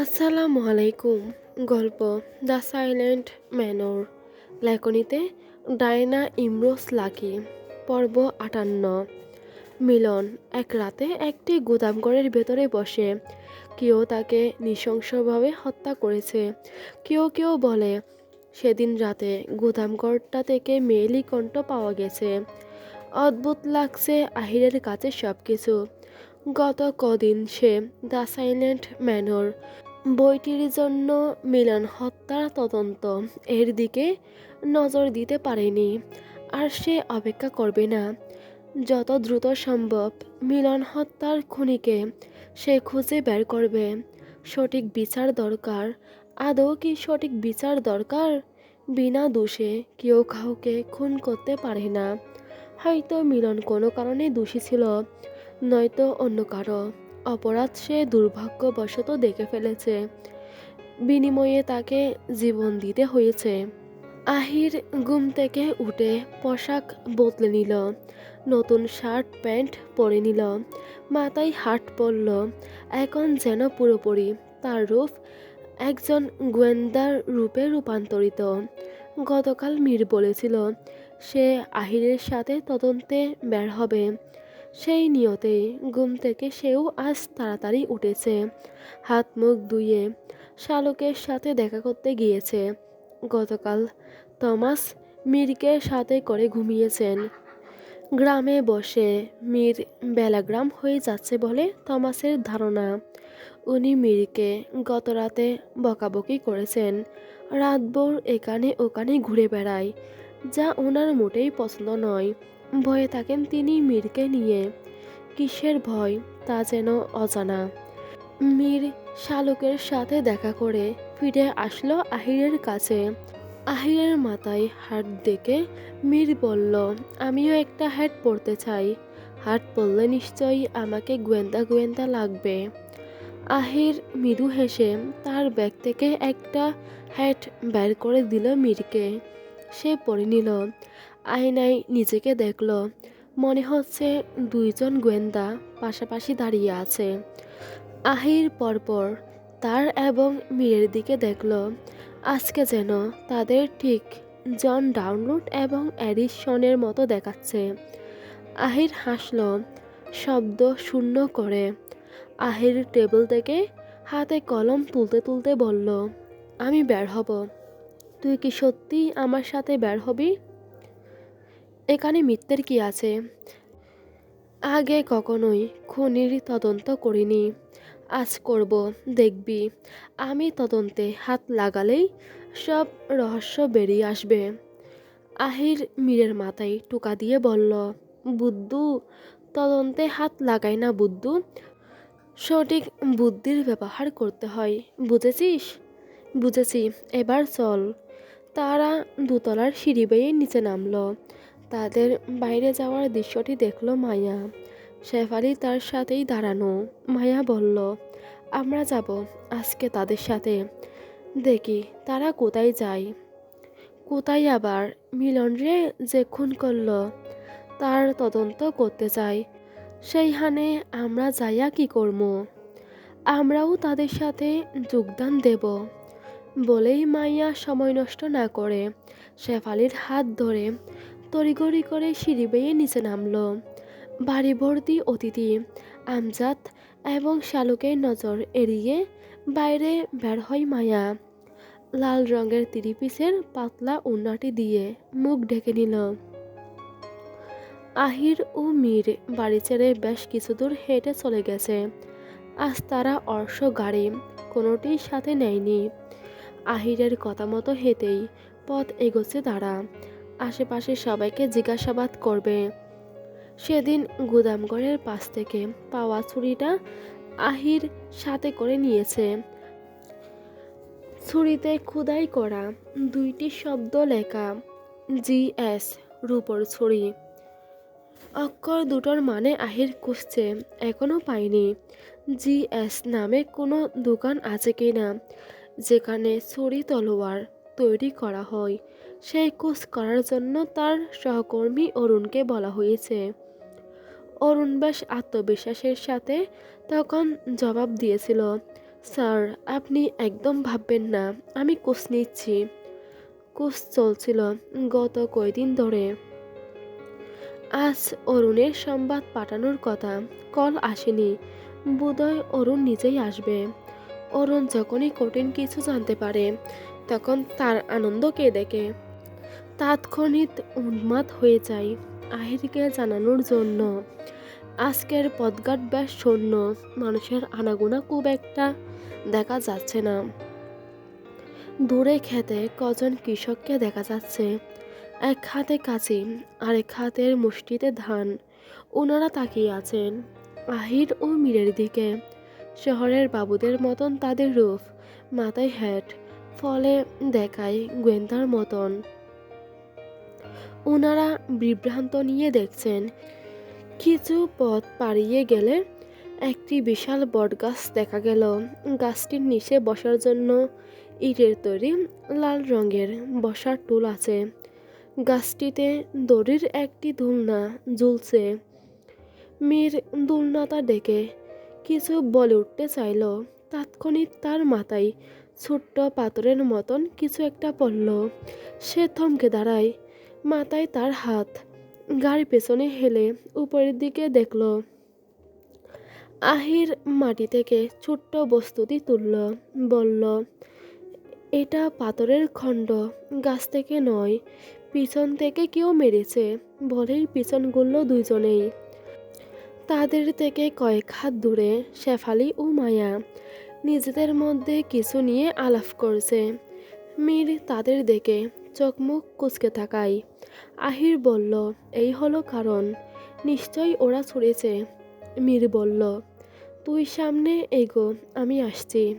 আসসালামু আলাইকুম গল্প দ্য সাইলেন্ট ম্যানর। লেখনীতে ডায়না ইমরোস লাকি। পর্ব আটান্ন। মিলন এক রাতে একটি গুদামঘরের ভেতরে বসে। কেউ তাকে নৃশংসভাবে হত্যা করেছে। কেউ কেউ বলে, সেদিন রাতে গুদামঘরটা থেকে মেয়েলি কণ্ঠ পাওয়া গেছে। অদ্ভুত লাগছে আহিরের কাছে সব কিছু গত কদিন সে দ্য সাইলেন্ট ম্যানর বইটির জন্য মিলন হত্যার তদন্ত। এর দিকে নজর দিতে পারেনি, আর সে অপেক্ষা করবে না। যত দ্রুত সম্ভব মিলন হত্যার খুনিকে সে খুঁজে বের করবে। সঠিক বিচার দরকার। আদৌ কি সঠিক বিচার দরকার? বিনা দোষে কেউ কাউকে খুন করতে পারে না। হয়তো মিলন কোনো কারণে দোষী ছিল, নয়তো অন্য কারও। অপরাধ সে দুর্ভাগ্যবশত দেখে ফেলেছে। বিনিময়ে তাকে জীবন দিতে হয়েছে। আহির ঘুম থেকে উঠে পোশাক বদলে নিল, নতুন শার্ট, প্যান্ট পরে নিল, মাথায় হাট পরল, এখন যেন পুরোপুরি তার রূপ একজন গোয়েন্দার রূপে রূপান্তরিত। গতকাল মীর বলেছিল, সে আহিরের সাথে তদন্তে বের হবে। সেই নিয়তে ঘুম থেকে সেও আজ তাড়াতাড়ি উঠেছে। হাত মুখ ধুয়ে শালকের সাথে দেখা করতে গিয়েছে। গতকাল থমাস মীরকে সাথে করে ঘুমিয়েছেন। গ্রামে বসে মীর বেলাগ্রাম হয়ে যাচ্ছে বলে থমাসের ধারণা। উনি মীরকে গত রাতে বকাবকি করেছেন। রাতভর এখানে ওখানে ঘুরে বেড়ায়, যা ওনার মোটেই পছন্দ নয়। ভয়ে থাকেন তিনি মীরকে নিয়ে। কিসের ভয়, তা যেন অজানা। মীর শালুকের সাথে দেখা করে ফিরে আসলো আহিরের কাছে। আহিরের মাথায় হাট দেখে মীর বলল, আমিও একটা হ্যাট পরতে চাই। হাট পরলে নিশ্চয়ই আমাকে গোয়েন্দা গোয়েন্দা লাগবে। আহির মৃদু হেসে তার ব্যাগ থেকে একটা হ্যাট বের করে দিল মীরকে। সে পরে নিল। আয়নায় নিজেকে দেখল। মনে হচ্ছে দুইজন গোয়েন্দা পাশাপাশি দাঁড়িয়ে আছে। আহির পরপর তার এবং মীরের দিকে দেখল। আজকে যেন তাদের ঠিক জন ডাউনলোড এবং অ্যাডিশনের মতো দেখাচ্ছে। আহির হাসল, শব্দ শূন্য করে। আহির টেবিল থেকে হাতে কলম তুলতে তুলতে বলল, আমি বের হব। তুই কি সত্যি আমার সাথে বের হবি? এখানে মিথ্যের কি আছে? আগে কখনোই খুনির তদন্ত করিনি। আজ করব, দেখবি। আমি তদন্তে হাত লাগালেই সব রহস্য বেরিয়ে আসবে। আহির মীরের মাথায় টোকা দিয়ে বলল, বুদ্ধু, তদন্তে হাত লাগাই না বুদ্ধু। সঠিক বুদ্ধির ব্যবহার করতে হয়, বুঝেছিস? বুঝেছি, এবার চল। তারা দুতলার সিঁড়ি বেয়ে নিচে নামলো। তাদের বাইরে যাওয়ার দৃশ্যটি দেখল মায়া। শেফালি তার সাথেই দাঁড়ানো। মায়া বলল, আমরা যাব, আজকে তাদের সাথে। দেখি, তারা কোথায় যায়? কোথায় আবার? মিলন রে যে খুন করল। তার তদন্ত করতে চাই। সেইখানে আমরা যাইয়া কি করব? আমরাও তাদের সাথে যোগদান দেব। বলেই মাইয়া সময় নষ্ট না করে শেফালির হাত ধরে তড়িগড়ি করে সিঁড়ি বেয়ে নিচে নামলো। বাড়ি ভর্তি অতিথি, আমজাদ এবং শালুকের নজর এড়িয়ে বাইরে বের হয় মায়া। লাল রঙের তিরিপিসের পাতলা উন্নাটি দিয়ে মুখ ঢেকে নিল। আহির ও মীর বাড়ি ছেড়ে বেশ কিছু দূর হেঁটে চলে গেছে। আজ তারা অর্শ গাড়ি কোনোটির সাথে নেয়নি। আহিরের কথা মতো হেঁটেই পথ এগোচ্ছে তারা। আশেপাশে সবাইকে জিজ্ঞাসাবাদ করবে। সেদিন গুদামঘরের পাশ থেকে পাওয়া ছুরিটা আহির সাথে করে নিয়েছে। ছুরিতে খুদাই করা দুইটি শব্দ লেখা, জি এস, রূপর ছুরি। অক্ষর দুটোর মানে আহির খুঁজছে এখনও পায়নি জি এস নামে কোনো দোকান আছে কি না যেখানে ছুরি তলোয়ার তৈরি করা হয়। সেই কোচ করার জন্য তার সহকর্মী অরুণকে বলা হয়েছে। অরুণ বেশ আত্মবিশ্বাসের সাথে তখন জবাব দিয়েছিল, স্যার, আপনি একদম ভাববেন না, আমি কোচ নিচ্ছি। কোচ চলছিল গত কয়দিন ধরে। আজ অরুণের সংবাদ পাঠানোর কথা, কল আসেনি। বোধহয় অরুণ নিজেই আসবে। অরুণ যখনই কঠিন কিছু জানতে পারে, তখন তার আনন্দ কে দেখে। তাৎক্ষণিক উন্মাদ হয়ে যায় আহিরকে জানানোর জন্য। আজকের পদঘাট বেশ শূন্য মানুষের আনাগোনা খুব একটা দেখা যাচ্ছে না। দূরে খেতে কজন কৃষককে দেখা যাচ্ছে। এক হাতে কাঁচি, আরেক হাতের মুষ্টিতে ধান। ওনারা তাকিয়ে আছেন, আহির ও মীরের দিকে। শহরের বাবুদের মতন তাদের রূপ, মাথায় হ্যাট ফলে দেখায় গোয়েন্দার মতন। ওনারা বিভ্রান্ত নিয়ে দেখছেন। কিছু পথ পাড়িয়ে গেলে একটি বিশাল বটগাছ দেখা গেল। গাছটির নিচে বসার জন্য ইটের তৈরি লাল রঙের বসার টুল আছে। গাছটিতে দড়ির একটি দুলনা ঝুলছে। মীর দুলনাটা ডেকে কিছু বলে উঠতে চাইল। তাৎক্ষণিক তার মাথায় ছোট্ট পাথরের মতন কিছু একটা পড়ল। সে থমকে দাঁড়ায়। মাথায় তার হাত। গাড়ি পেছনে হেলে উপরের দিকে দেখল, আহির মাটি থেকে ছোট্ট বস্তুটি তুলল। বলল, এটা পাথরের খণ্ড, গাছ থেকে নয়, পিছন থেকে কেউ মেরেছে, বলেই পিছন গুলল দুইজনেই। তাদের থেকে কয়েক হাত দূরে শেফালি ও মায়া নিজেদের মধ্যে কিছু নিয়ে আলাপ করছে। মীর তাদের দেখে চোখ মুখ কুচকে থাকায় আহির বলল, এই হলো কারণ। নিশ্চয়ই ওরা ছুড়েছে। মীর বলল, তুই সামনে এগো, আমি আসছি।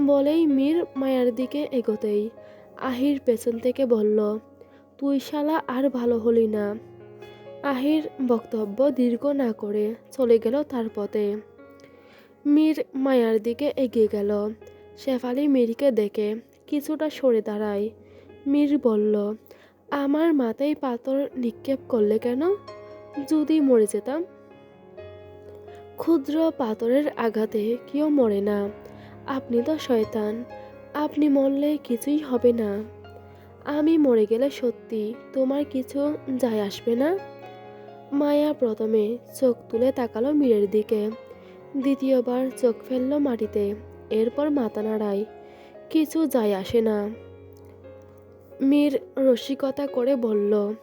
বলেই মীর মায়ার দিকে এগোতেই আহির পেছন থেকে বলল, তুই শালা আর ভালো হলি না। আহির বক্তব্য দীর্ঘ না করে চলে গেল তার পথে। মীর মায়ার দিকে এগিয়ে গেল। শেফালি মীরকে দেখে কিছুটা সরে দাঁড়ায়। মীর বলল আমার মাথায় পাথর নিক্ষেপ করলে কেন? যদি মরে যেতাম। ক্ষুদ্র পাথরের আঘাতে কেউ মরে না। আপনি তো শয়তান। আপনি মরলে কিছুই হবে না। আমি মরে গেলে সত্যি তোমার কিছু যায় আসবে না? মায়া প্রথমে চোখ তুলে তাকালো মীরের দিকে। দ্বিতীয়বার চোখ ফেলল মাটিতে। এরপর মাথা নাড়ায় কিছু যায় আসে না। মীর রসিকতা করে বলল,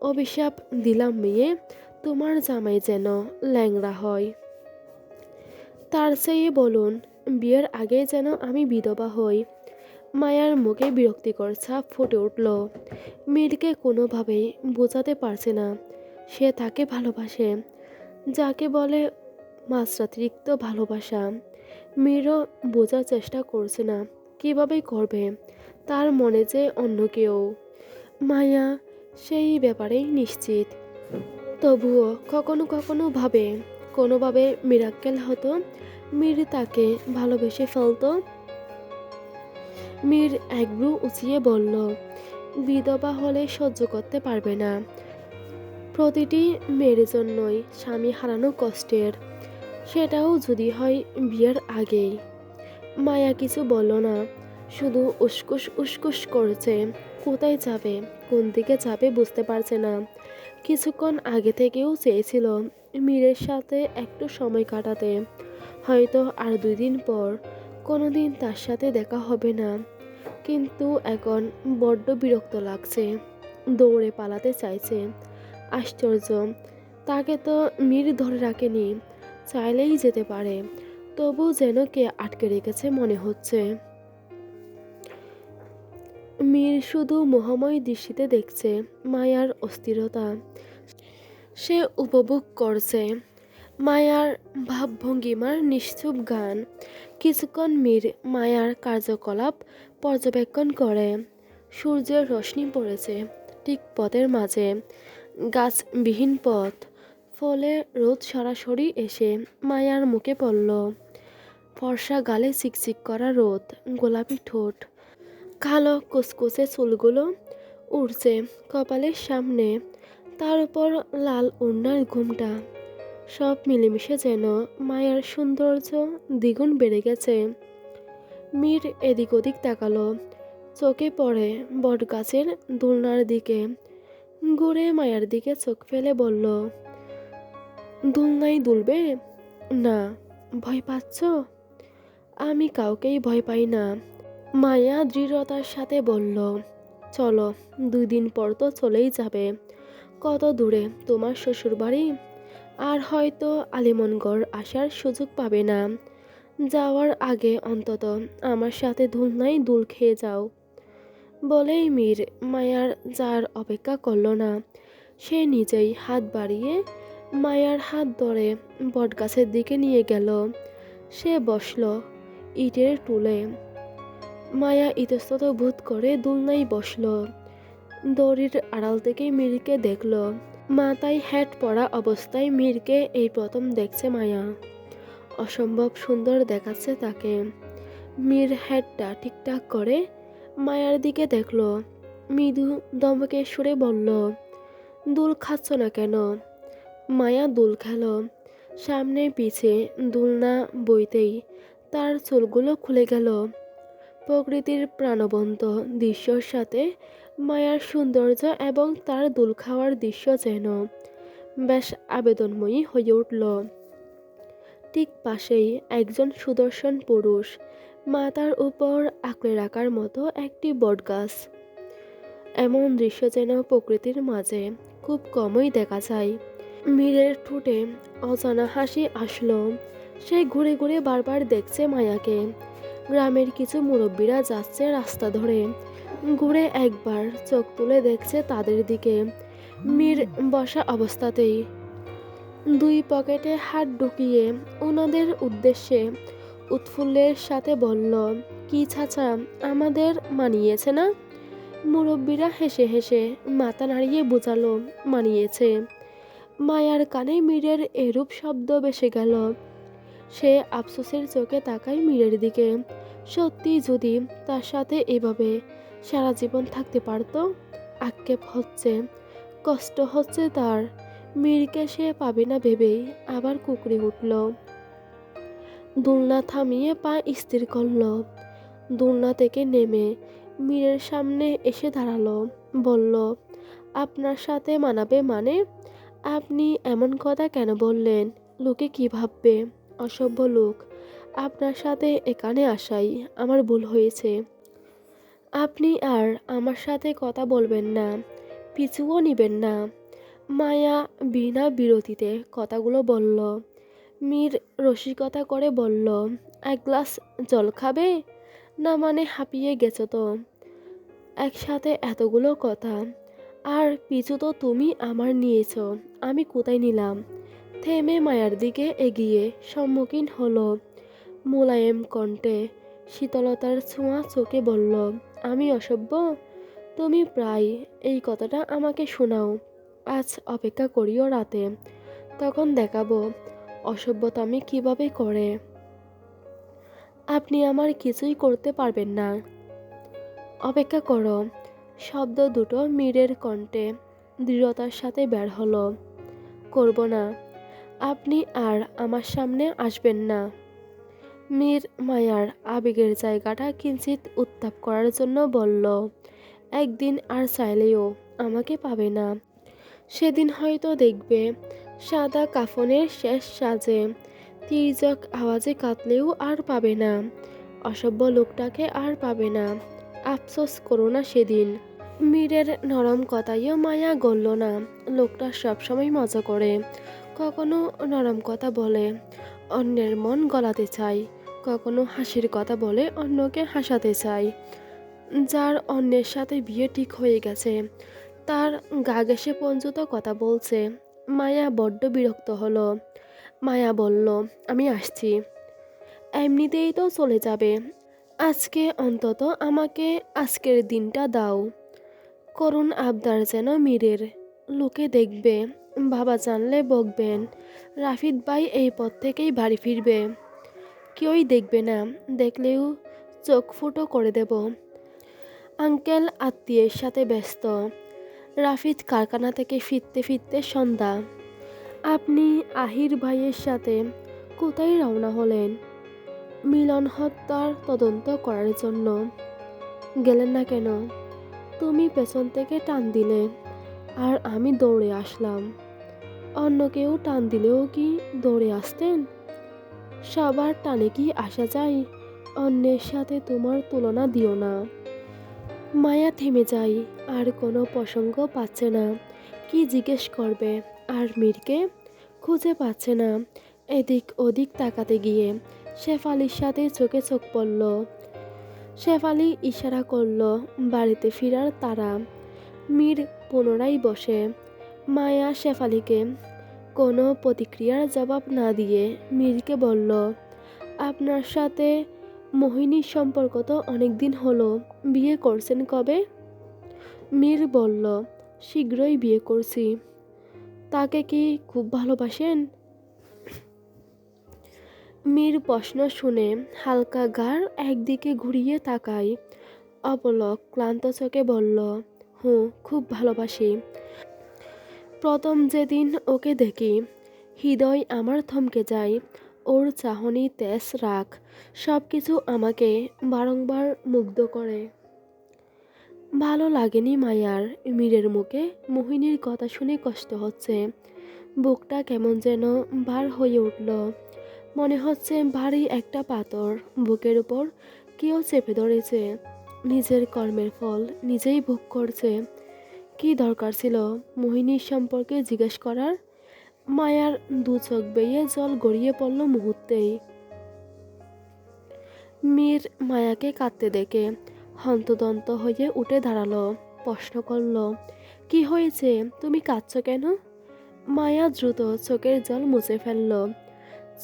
অভিশাপ দিলাম মেয়ে, তোমার জামাই যেন ল্যাংড়া হয়। তার চেয়ে বলুন, বিয়ের আগে যেন আমি বিধবা হই। মায়ার মুখে বিরক্তিকর ছাপ ফুটে উঠল। মীরকে কোনোভাবেই বোঝাতে পারছে না। সে তাকে ভালোবাসে, যাকে বলে মাত্রাতিরিক্ত ভালোবাসা। মীরও বোঝার চেষ্টা করছে না, কীভাবে করবে? তার মনে যে অন্য কেউ। মায়া, সেই ব্যাপারেই নিশ্চিত। তবুও কখনো কখনো ভাবে, কোনোভাবে মিরাক্কেল হতো, মীর তাকে ভালোবেসে ফেলতো। মীর একব্রু উঁচিয়ে বলল, বিধবা হলে সহ্য করতে পারবে না। প্রতিটি মেয়ের জন্যই স্বামী হারানো কষ্টের। সেটাও যদি হয় বিয়ের আগেই। মায়া কিছু বলল না। শুধু উসকুস উসকুস করছে। কোথায় যাবে? কোন দিকে যাবে বুঝতে পারছে না। কিছুক্ষণ আগে থেকেও চেয়েছিল মীরের সাথে একটু সময় কাটাতে। হয়তো আর দুই দিন পর কোনো দিন তার সাথে দেখা হবে না। কিন্তু এখন বড্ড বিরক্ত লাগছে। দৌড়ে পালাতে চাইছে। আশ্চর্য। তাকে তো মীর ধরে রাখেনি। চাইলেই যেতে পারে। তবু যেন কে আটকে রেখেছে মনে হচ্ছে। মীর শুধু মোহময় দৃষ্টিতে দেখছে মায়ার অস্থিরতা। সে উপভোগ করছে মায়ার ভাবভঙ্গিমার নিশ্চুপ গান। কিছুক্ষণ মীর মায়ার কার্যকলাপ পর্যবেক্ষণ করে। সূর্যের রশ্মি পড়েছে ঠিক পথের মাঝে। গাছবিহীন পথ। ফলে রোদ সরাসরি এসে মায়ার মুখে পড়ল। ফর্সা গালে চিকচিক করা রোদ, গোলাপি ঠোঁট কালো কুচকুচে চুলগুলো উড়ছে কপালের সামনে। তার উপর লাল উন্নার ঘুমটা। সব মিলেমিশে যেন মায়ের সৌন্দর্য দ্বিগুণ বেড়ে গেছে। মীর এদিক ওদিক তাকালো। চোখে পড়ে বটগাছের দোলনার দিকে। ঘুরে মায়ার দিকে চোখ ফেলে বলল, দোলনায় দুলবে? না। ভয় পাচ্ছ? আমি কাউকেই ভয় পাই না। মায়া দৃঢ়তার সাথে বলল, চলো, দুই দিন পর তো চলেই যাবে। কত দূরে তোমার শ্বশুরবাড়ি? আর হয়তো আলিমনগড় আসার সুযোগ পাবে না। যাওয়ার আগে অন্তত আমার সাথে ধুলনায় দুল খেয়ে যাও। বলেই মীর মায়ার যার অপেক্ষা করল না, সে নিজেই হাত বাড়িয়ে মায়ার হাত ধরে বটগাছের দিকে নিয়ে গেল। সে বসল, ইটের টুলে মায়া ইতস্তত বোধ করে দুলনায় বসল। দড়ির আড়াল থেকে মীরকে দেখল। মাথায় হ্যাট পরা অবস্থায় মীরকে এই প্রথম দেখছে মায়া। অসম্ভব সুন্দর দেখাচ্ছে তাকে। মীর হ্যাটটা ঠিকঠাক করে মায়ার দিকে দেখল। মৃদু দমকে সুরে বলল, দুল খাচ্ছ না কেন? মায়া দুল খেল। সামনে পিছে দুলনা বইতেই তার চুলগুলো খুলে গেল। প্রকৃতির প্রাণবন্ত দৃশ্যর সাথে মায়ার সৌন্দর্য এবং তার দুল খাওয়ার দৃশ্য যেন বেশ আবেদনময়ী হয়ে উঠল। ঠিক পাশেই একজন সুদর্শন পুরুষ মাথার উপর আঁকড়ে রাখার মতো একটি বটগাছ। এমন দৃশ্য যেন প্রকৃতির মাঝে খুব কমই দেখা যায়। মীরের ঠোঁটে অজানা হাসি আসলো। সে ঘুরে ঘুরে বারবার দেখছে মায়াকে। গ্রামের কিছু মুরব্বীরা যাচ্ছে রাস্তা ধরে। ঘুরে একবার চোখ তুলে দেখছে তাদের দিকে। মীর বসা অবস্থাতেই। দুই পকেটে হাত ঢুকিয়ে ওনাদের উদ্দেশ্যে উৎফুল্লের সাথে বলল, কি ছাছা আমাদের মানিয়েছে না? মুরব্বীরা হেসে হেসে মাথা নাড়িয়ে বোঝালো, মানিয়েছে। মায়ার কানে মীরের এরূপ শব্দ বেসে গেল। সে আফসোসের চোখে তাকায় মীরের দিকে। সত্যি যদি তার সাথে এভাবে সারা জীবন থাকতে পারতো, আক্ষেপ হচ্ছে, কষ্ট হচ্ছে তার। মীরকে সে পাবে না ভেবেই আবার কুকড়ে উঠল। দোলনা থামিয়ে পা স্থির করল। দোলনা থেকে নেমে মীরের সামনে এসে দাঁড়াল। বলল, আপনার সাথে মানাবে মানে আপনি এমন কথা কেন বললেন? লোকে কি ভাববে? অসভ্য লোক। আপনার সাথে এখানে আসাই আমার ভুল হয়েছে। আপনি আর আমার সাথে কথা বলবেন না, পিছুও নিবেন না। মায়া বিনা বিরতিতে কথাগুলো বলল। মীর রসিকতা করে বলল, এক গ্লাস জল খাবে? না মানে হাঁপিয়ে গেছো তো? একসাথে এতগুলো কথা, আর পিছু তো তুমি আমার নিয়েছ, আমি কোথায় নিলাম? থেমে মায়ার দিকে এগিয়ে সম্মুখীন হলো। মোলায়েম কণ্ঠে শীতলতার ছোঁয়া চোখে বলল, আমি অসভ্য? তুমি প্রায় এই কথাটা আমাকে শোনাও। আজ অপেক্ষা করিও রাতে। তখন দেখাবো অসভ্যতা আমি কীভাবে করে। আপনি আমার কিছুই করতে পারবেন না। অপেক্ষা করো শব্দ দুটো মীরের কণ্ঠে দৃঢ়তার সাথে বের হলো। করব না। আপনি আর আমার সামনে আসবেন না। মীর মায়ার আবেগের জায়গাটা কিঞ্চিত উত্তাপ করার জন্য বলল, একদিন আর চাইলেও আমাকে পাবে না। সেদিন হয়তো দেখবে সাদা কাফনের শেষ সাজে তির্যক আওয়াজে কাঁদলেও আর পাবে না। অসভ্য লোকটাকে আর পাবে না। আফসোস করো না সেদিন। মীরের নরম কথাইও মায়া গলল না। লোকটা সবসময় মজা করে। কখনো নরম কথা বলে, অন্যের মন গলাতে চায়। কখনো হাসির কথা বলে, অন্যকে হাসাতে চায়। যার অন্যের সাথে বিয়ে ঠিক হয়ে গেছে, তার গা ঘেসে পঞ্চত কথা বলছে, মায়া বড্ড বিরক্ত হলো। মায়া বলল, আমি আসছি। এমনিতেই তো চলে যাবে। আজকে অন্তত আমাকে আজকের দিনটা দাও। করুণ আবদার যেন মীরের, লোকে দেখবে। বাবা জানলে বকবেন রাফিদ ভাই এই পথ থেকেই বাড়ি ফিরবে। কেউই দেখবে না, দেখলেও চোখ ফুটো করে দেব। আঙ্কেল আত্মীয়ের সাথে ব্যস্ত। রাফিদ কারখানা থেকে ফিরতে ফিরতে সন্ধ্যা। আপনি আহির ভাইয়ের সাথে কোথায় রওনা হলেন? মিলন হত্যার তদন্ত করার জন্য। গেলেন না কেন? তুমি পেছন থেকে টান দিলে, আর আমি দৌড়ে আসলাম। অন্য কেউ টান দিলেও কি দৌড়ে আসতেন? সবার টানে কি আসা যায়? অন্যের সাথে তোমার তুলনা দিও না। মায়া থেমে যায়, আর কোনো প্রসঙ্গ পাচ্ছে না। কি জিজ্ঞেস করবে? আর মীরকে? খুঁজে পাচ্ছে না। এদিক ওদিক তাকাতে গিয়ে শেফালির সাথে চোখে চোখ পড়ল। শেফালি ইশারা করল, বাড়িতে ফেরার তারা। মীর পুনরায় বসে। মায়া শেফালিকে কোনো প্রতিক্রিয়ার জবাব না দিয়ে মীরকে বলল, আপনার সাথে মোহিনীর সম্পর্ক তো অনেক দিন হলো, বিয়ে করছেন কবে? মীর বলল, শীঘ্রই বিয়ে করছি। তাকে কি খুব ভালোবাসেন? মীর প্রশ্ন শুনে হালকা গার একদিকে ঘুরিয়ে তাকায়। অপলক ক্লান্ত চোখে বলল, হুঁ, খুব ভালোবাসি। প্রথম যেদিন ওকে দেখি, হৃদয় আমার থমকে যায়, ওর চাহনি তেজ রাখ সব কিছু আমাকে বারংবার মুগ্ধ করে। ভালো লাগেনি মায়ার মীরের মুখে, মোহিনীর কথা শুনে কষ্ট হচ্ছে। বুকটা কেমন যেন বার হয়ে উঠল। মনে হচ্ছে ভারী একটা পাথর বুকের উপর কেউ চেপে ধরেছে। নিজের কর্মের ফল নিজেই ভোগ করছে। কি দরকার ছিল মোহিনীর সম্পর্কে জিজ্ঞেস করার? মায়ার দু চোখ বেয়ে জল গড়িয়ে পড়ল মুহূর্তেই। মীর মায়াকে কাঁদতে দেখে হন্তদন্ত হয়ে উঠে দাঁড়াল, প্রশ্ন করল, কি হয়েছে? তুমি কাঁদছ কেন? মায়া দ্রুত চোখের জল মুছে ফেলল।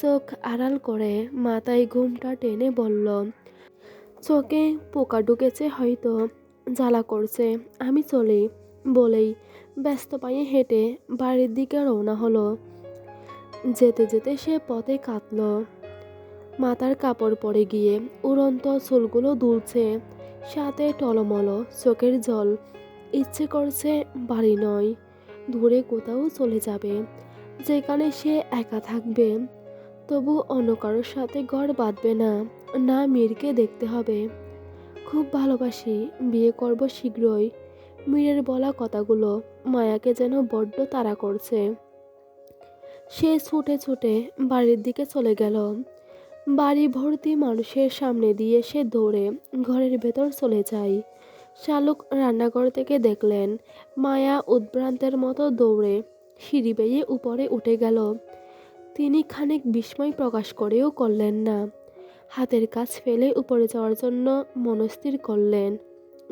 চোখ আড়াল করে মাথায় ঘুমটা টেনে বলল, চোখে পোকা ঢুকেছে হয়তো, জ্বালা করছে, আমি চলি। বলেই ব্যস্ত পায়ে হেঁটে বাড়ির দিকে রওনা হলো। যেতে যেতে সে পথে কাঁদল। মাথার কাপড় পরে গিয়ে উড়ন্ত চুলগুলো দুলছে, সাথে টলমল চোখের জল। ইচ্ছে করছে বাড়ি নয়, দূরে কোথাও চলে যাবে। যেখানে সে একা থাকবে, তবু অন্য কারোর সাথে ঘর বাঁধবে না না মীরকে দেখতে হবে। খুব ভালোবাসি, বিয়ে করব শীঘ্রই। মীরের বলা কথাগুলো মায়াকে যেন বড্ড তাড়া করছে। সে ছুটে ছুটে বাড়ির দিকে চলে গেল। বাড়ি ভর্তি মানুষের সামনে দিয়ে সে দৌড়ে ঘরের ভেতর চলে যায়। শালুক রান্নাঘর থেকে দেখলেন মায়া উদ্ভ্রান্তের মতো দৌড়ে সিঁড়ি বেয়ে উপরে উঠে গেল। তিনি খানিক বিস্ময় প্রকাশ করেও করলেন না। হাতের কাজ ফেলে উপরে যাওয়ার জন্য মনস্থির করলেন।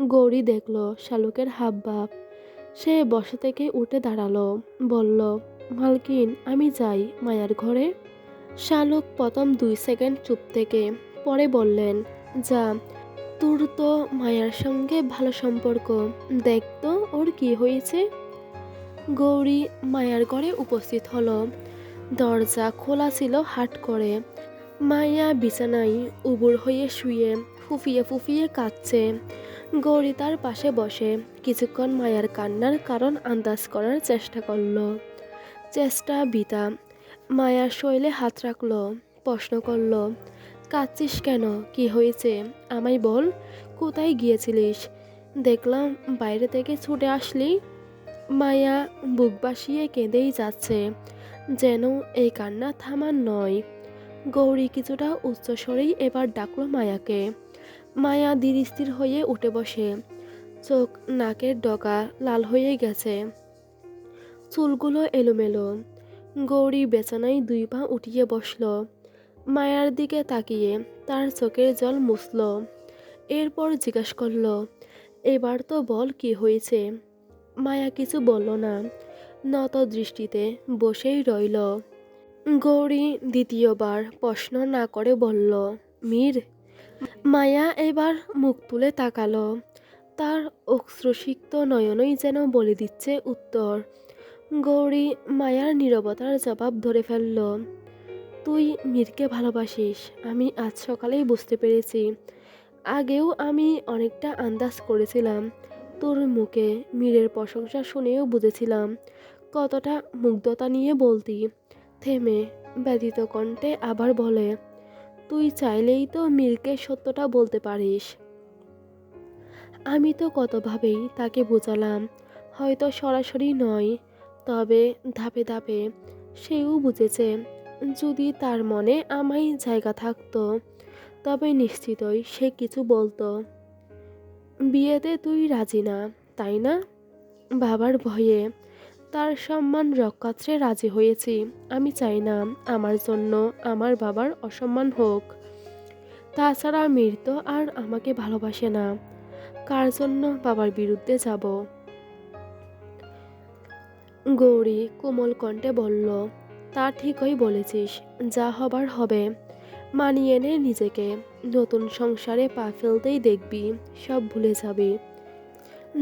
গৌরী দেখল শালুকের হাবভাব। সে বসা থেকে উঠে দাঁড়াল, বলল, মালকিন, আমি যাই মায়ার ঘরে। শালুক প্রথম দুই সেকেন্ড চুপ থেকে, পরে বললেন, যা, তোর তো মায়ার সঙ্গে ভালো সম্পর্ক। দেখ তো, ওর কি হয়েছে? গৌরী মায়ার ঘরে উপস্থিত হলো। দরজা খোলা ছিল হাট করে। মায়া বিছানায় উবুর হয়ে শুয়ে ফুফিয়ে ফুফিয়ে কাঁদছে। গৌরী তার পাশে বসে। কিছুক্ষণ মায়ার কান্নার কারণ আন্দাজ করার চেষ্টা করল। চেষ্টা বিতা মায়ার শৈলে হাত রাখল, প্রশ্ন করল, কাঁদছিস কেন? কি হয়েছে? আমায় বল, কোথায় গিয়েছিলিস? দেখলাম বাইরে থেকে ছুটে আসলি। মায়া বুক বাসিয়ে কেঁদেই যাচ্ছে, যেন এই কান্না থামার নয়। গৌরী কিছুটা উচ্চস্বরেই এবার ডাকলো মায়াকে। মায়া ধীরস্থির হয়ে উঠে বসে। চোখ নাকের ডগা লাল হয়ে গেছে। চুলগুলো এলোমেলো। গৌরী বেচানায় দুই পা উঠিয়ে বসল। মায়ার দিকে তাকিয়ে তার চোখের জল মুছল। এরপর জিজ্ঞাসা করল, এবার তো বল কি হয়েছে? মায়া কিছু বলল না। নত দৃষ্টিতে বসেই রইল। গৌরী দ্বিতীয়বার প্রশ্ন না করে বলল, মীর মায়া এবার মুখ তুলে তাকালো। তার অশ্রুসিক্ত নয়নই যেন বলে দিচ্ছে উত্তর। গৌরী মায়ার নীরবতার জবাব ধরে ফেলল, তুই মীরকে ভালোবাসিস, আমি আজ সকালেই বুঝতে পেরেছি। আগেও আমি অনেকটা আন্দাজ করেছিলাম, তোর মুখে মীরের প্রশংসা শুনেও বুঝেছিলাম কতটা মুগ্ধতা নিয়ে বলতি। থেমে ব্যতীত কণ্ঠে আবার বলে তুই চাইলেই তো মীরকে সত্যটা বলতে পারিস। আমি তো কতভাবেই তাকে বোঝালাম, হয়তো সরাসরি নয়, তবে ধাপে ধাপে সেও বুঝেছে, যদি তার মনে আমায় জায়গা থাকতো, তবে নিশ্চিতই সে কিছু বলতো। বিয়েতে তুই রাজি না, তাই না? বাবার ভয়ে তার সম্মান রক্ষার্থে রাজি হয়েছি। আমি চাই না আমার জন্য আমার বাবার অসম্মান হোক। তাছাড়া মীর তো আর আমাকে ভালোবাসে না। কার জন্য বাবার বিরুদ্ধে যাব? গৌরী কোমল কণ্ঠে বলল, তা ঠিকই বলেছিস, যা হবার হবে। মানিয়ে নে নিজেকে। নতুন সংসারে পা ফেলতেই দেখবি, সব ভুলে যাবি।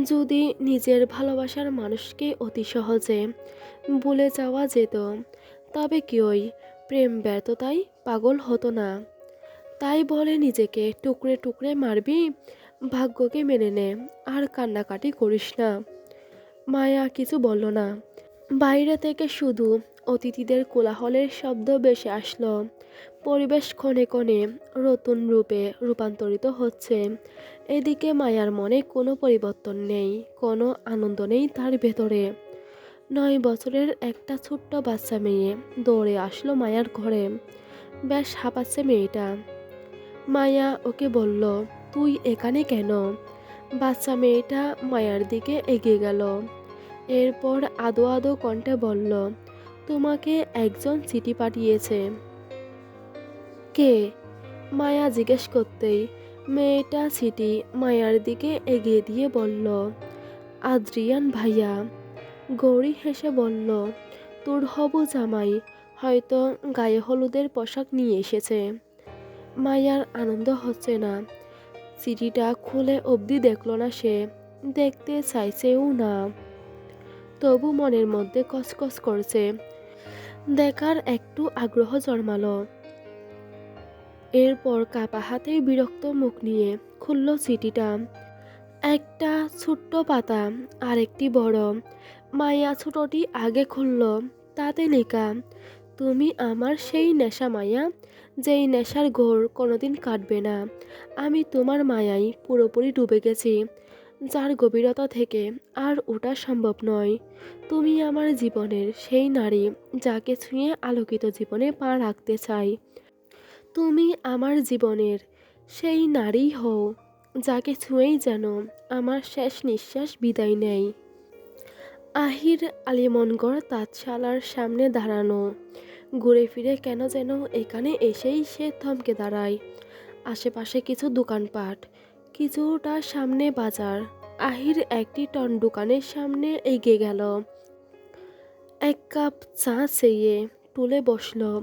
যদি নিজের ভালোবাসার মানুষকে অতি সহজে ভুলে যাওয়া যেত, তবে কেউই প্রেম ব্যর্থতায় পাগল হতো না? তাই বলে নিজেকে টুকরে টুকরে মারবি, ভাগ্যকে মেনে নে, আর কান্নাকাটি করিস না। মায়া কিছু বলল না। বাইরে থেকে শুধু অতিথিদের কোলাহলের শব্দ বেশি আসলো। পরিবেশ ক্ষণে ক্ষণে নতুন রূপে রূপান্তরিত হচ্ছে। এদিকে মায়ার মনে কোনো পরিবর্তন নেই, কোনো আনন্দ নেই তার ভেতরে। নয় বছরের একটা ছোট্ট বাচ্চা মেয়ে দৌড়ে আসলো মায়ার ঘরে। বেশ হাঁপাচ্ছে মেয়েটা। মায়া ওকে বলল, তুই এখানে কেন? বাচ্চা মেয়েটা মায়ার দিকে এগিয়ে গেল। এরপর আদো আদো কণ্ঠে বলল, তোমাকে একজন চিঠি পাঠিয়েছে। কে? মায়া জিজ্ঞেস করতেই মেয়েটা সিটি মায়ার দিকে এগিয়ে দিয়ে বলল, আদ্রিয়ান ভাইয়া। গৌরী হেসে বলল, তোর হবু জামাই, হয়তো গায়ে হলুদের পোশাক নিয়ে এসেছে। মায়ার আনন্দ হচ্ছে না। চিঠিটা খুলে অবধি দেখল না সে, দেখতে চাইছেও না। তবু মনের মধ্যে কসকস করছে। দেখার একটু আগ্রহ জন্মালো। এরপর কাপা হাতে বিরক্ত মুখ নিয়ে খুলল চিঠিটা একটা ছোট্ট পাতা, আরেকটি বড়। মায়া ছোটটি আগে খুলল, তাতে লেখা, তুমি আমার সেই নেশা মায়া, যেই নেশার ঘোর কোনোদিন কাটবে না। আমি তোমার মায়ায় পুরোপুরি ডুবে গেছি। যার গভীরতা থেকে আর ওটা সম্ভব নয়। তুমি আমার জীবনের সেই নারী, যাকে ছুঁয়ে আলোকিত জীবনে পা রাখতে চাই। তুমি আমার জীবনের সেই নারী হও, যাকে ছুঁয়েই যেন আমার শেষ নিঃশ্বাস বিদায় নেয়। আহির আলিমনগড় তাঁতশালার সামনে দাঁড়ানো। ঘুরে ফিরে কেন যেন এখানে এসেই সে থমকে দাঁড়ায়। আশেপাশে কিছু দোকানপাট, কিছুটা সামনে বাজার। আহির একটি টন দোকানের সামনে এগিয়ে গেল। এক কাপ চা চেয়ে টুলে বসল।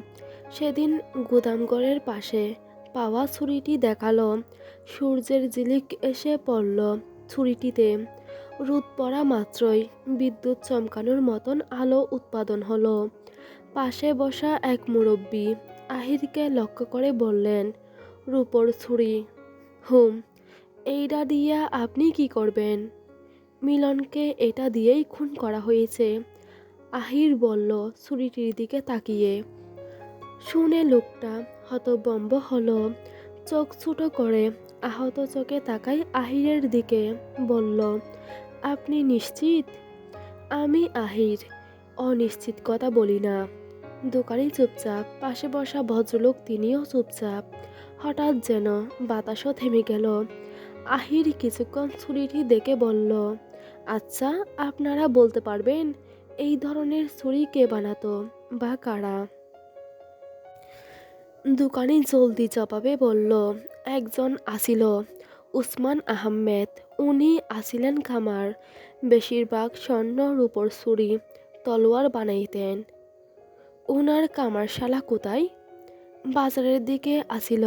সেদিন গুদামঘরের পাশে পাওয়া ছুরিটি দেখাল। সূর্যের জিলিক এসে পড়ল ছুরিটিতে। রোদ পড়া মাত্রই বিদ্যুৎ চমকানোর মতন আলো উৎপাদন হলো। পাশে বসা এক মুরব্বী আহিরকে লক্ষ্য করে বললেন, রূপর ছুরি, হুম এইটা দিয়া আপনি কি করবেন? মিলনকে এটা দিয়েই খুন করা হয়েছে। আহির বলল, ছুরিটির দিকে তাকিয়ে শুনে লোকটা হতবম্ব হলো। চোখ ছোটো করে আহত চোখে তাকাই আহিরের দিকে, বলল, আপনি নিশ্চিত? আমি আহির, অনিশ্চিত কথা বলি না। দোকানে চুপচাপ, পাশে বসা ভদ্রলোক তিনিও চুপচাপ। হঠাৎ যেন বাতাসও থেমে গেল। আহির কিছুক্ষণ ছুরিটি দেখে বলল আচ্ছা আপনারা বলতে পারবেন, এই ধরনের ছুরি কে বানাতো বা কারা? দোকানি জলদি জবাবে বলল, একজন আসিল, উসমান আহমেদ। উনি আসিলেন খামার। বেশিরভাগ স্বর্ণ রূপর ছুরি, তলোয়ার বানাইতেন। উনার কামারশালা কোথায়? বাজারের দিকে আসিল,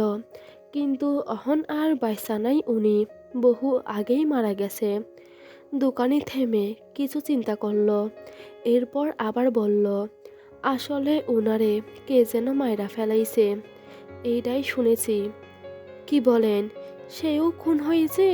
কিন্তু অহন আর বাইসা নাই উনি। বহু আগেই মারা গেছে। দোকানে থেমে কিছু চিন্তা করল, এরপর আবার বলল আসলে উনারে কে যেন মায়েরা ফেলাইছে। এইটাই শুনেছি। কি বলেন সেও খুন হয়েছে?